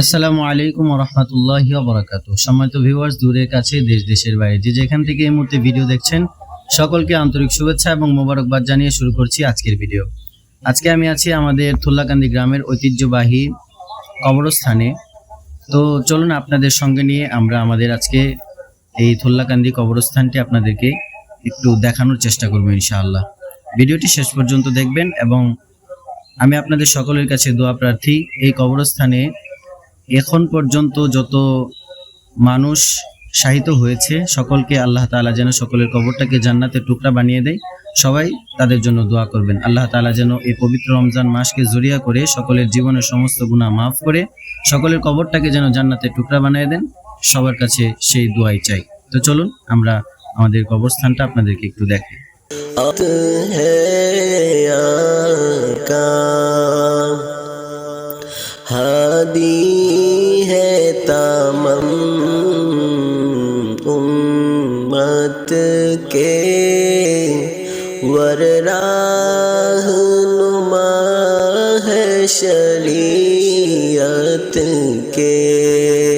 আসসালামু আলাইকুম রহমতুল্লাহ বরাকাত সম্মানিত ভিউয়ার্স দূরের কাছে, দেশ, দেশের বাইরে যে যেখান থেকে এই মুহূর্তে ভিডিও দেখছেন, সকলকে আন্তরিক শুভেচ্ছা এবং মোবারকবাদ জানিয়ে শুরু করছি আজকের ভিডিও আজকে আমি আছি আমাদের থুল্লাকান্দি গ্রামের ঐতিহ্যবাহী কবরস্থানে। তো চলুন আপনাদের সঙ্গে নিয়ে আমরা আমাদের আজকে এই থুল্লাকান্দি কবরস্থানটি আপনাদেরকে একটু দেখানোর চেষ্টা করব ইনশাআল্লাহ। ভিডিওটি শেষ পর্যন্ত দেখবেন এবং আমি আপনাদের সকলের কাছে দোয়া প্রার্থী, এই কবরস্থানে এখন পর্যন্ত যত মানুষ শাহিত হয়েছে, সকলকে আল্লাহ তাআলা যেন সকলের কবরটাকে জান্নাতের টুকরা বানিয়ে দেয়, সবাই তাদের জন্য দোয়া করবেন। আল্লাহ তাআলা যেন এই পবিত্র রমজান মাসকে জড়িয়া করে সকলের জীবনের সমস্ত গুনাহ মাফ করে সকলের কবরটাকে যেন জান্নাতের টুকরা বানিয়ে দেন, সবার কাছে সেই দোয়াই চাই। তো চলুন, আমরা আমাদের কবরস্থানটা আপনাদেরকে একটু দেখাই। دی ہے تمام امت کے۔ وراہ نما ہے شریعت کے۔